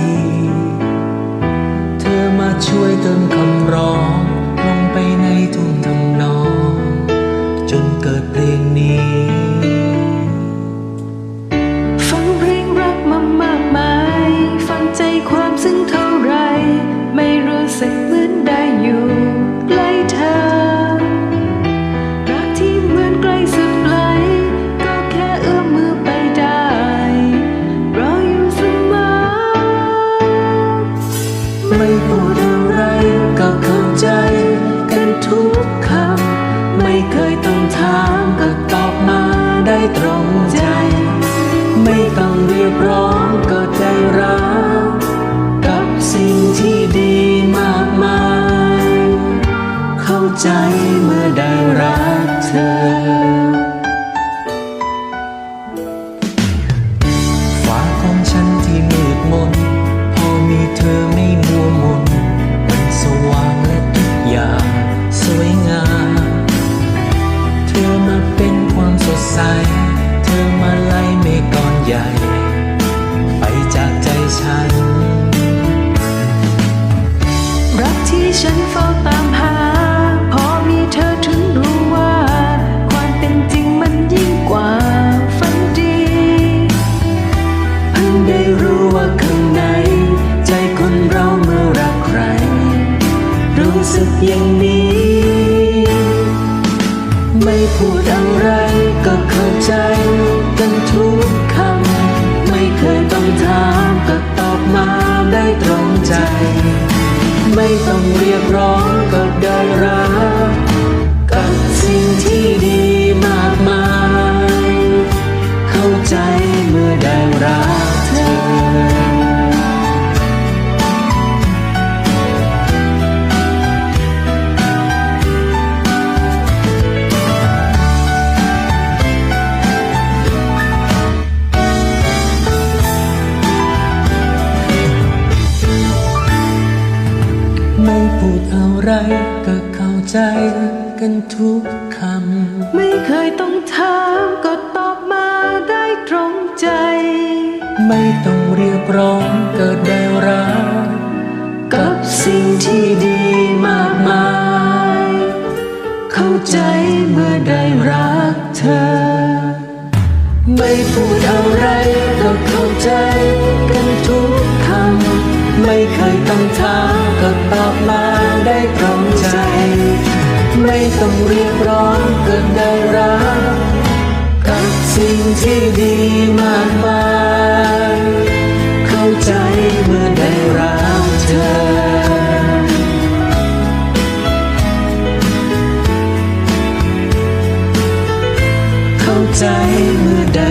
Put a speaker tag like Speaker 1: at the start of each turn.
Speaker 1: see. ามก็
Speaker 2: ตอบมาได้ตรงใจ ไม่ต้องเรียกร้องก็ได้รักกับสิ่งที่ดีมากมาย เข้าใจเมื่อได้รักเธอ ฟ้าของฉันที่มืดมนพอมีเธอไม่มัวมนมัน ใหญ่ ไปจากใจฉัน
Speaker 1: รักที่ฉันเฝ้าตามหา พอมีเธอถึงรู้ว่า ความเป็นจริงมันยิ่งกว่าฝันดี
Speaker 2: เพิ่งได้รู้ว่าข้างใน ใจคนเราเมื่อรักใคร รู้สึกอย่างนี้ ไม่พูดอะไรก็เข้าใจกันทุก ถามก็ตอบมาได้ตรงใจ ไม่ต้องเรียกร้องก็ได้รับ พูดอะไรก็เข้าใจกันทุกคำ
Speaker 1: ไม่เคยต้องถามก็ตอบมาได้ตรงใจ
Speaker 2: ไม่ต้องเรียกร้องก็ได้รักกับสิ่งที่ดีมากมาย เข้าใจเมื่อได้รักเธอ ไม่พูดอะไรก็เข้าใจกันทุกคำ ไม่เคยต้องถาม ก็ตอบมาได้ตรงใจ ไม่ต้องเรียกร้องเกินได้รักกับสิ่งที่ดีมากมายเข้าใจเมื่อได้รักเธอ เข้าใจเมื่อได้